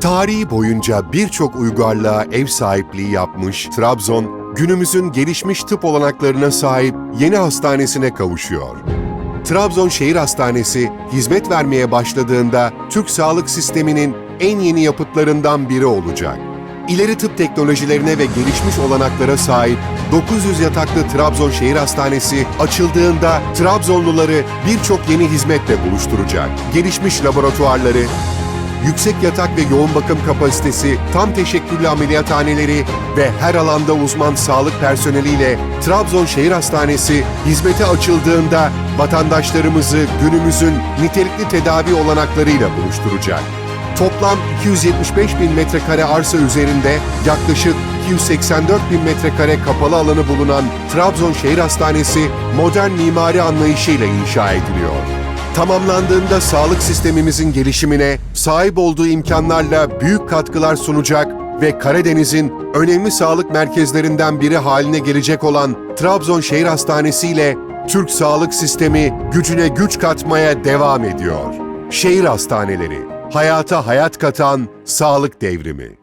Tarihi boyunca birçok uygarlığa ev sahipliği yapmış Trabzon, günümüzün gelişmiş tıp olanaklarına sahip yeni hastanesine kavuşuyor. Trabzon Şehir Hastanesi hizmet vermeye başladığında Türk sağlık sisteminin en yeni yapıtlarından biri olacak. İleri tıp teknolojilerine ve gelişmiş olanaklara sahip 900 yataklı Trabzon Şehir Hastanesi açıldığında Trabzonluları birçok yeni hizmetle buluşturacak. Gelişmiş laboratuvarları, yüksek yatak ve yoğun bakım kapasitesi, tam teşekküllü ameliyathaneleri ve her alanda uzman sağlık personeliyle Trabzon Şehir Hastanesi hizmete açıldığında vatandaşlarımızı günümüzün nitelikli tedavi olanaklarıyla buluşturacak. Toplam 275 bin metrekare arsa üzerinde yaklaşık 284 bin metrekare kapalı alanı bulunan Trabzon Şehir Hastanesi modern mimari anlayışıyla inşa ediliyor. Tamamlandığında sağlık sistemimizin gelişimine sahip olduğu imkanlarla büyük katkılar sunacak ve Karadeniz'in önemli sağlık merkezlerinden biri haline gelecek olan Trabzon Şehir Hastanesi ile Türk sağlık sistemi gücüne güç katmaya devam ediyor. Şehir hastaneleri, hayata hayat katan sağlık devrimi.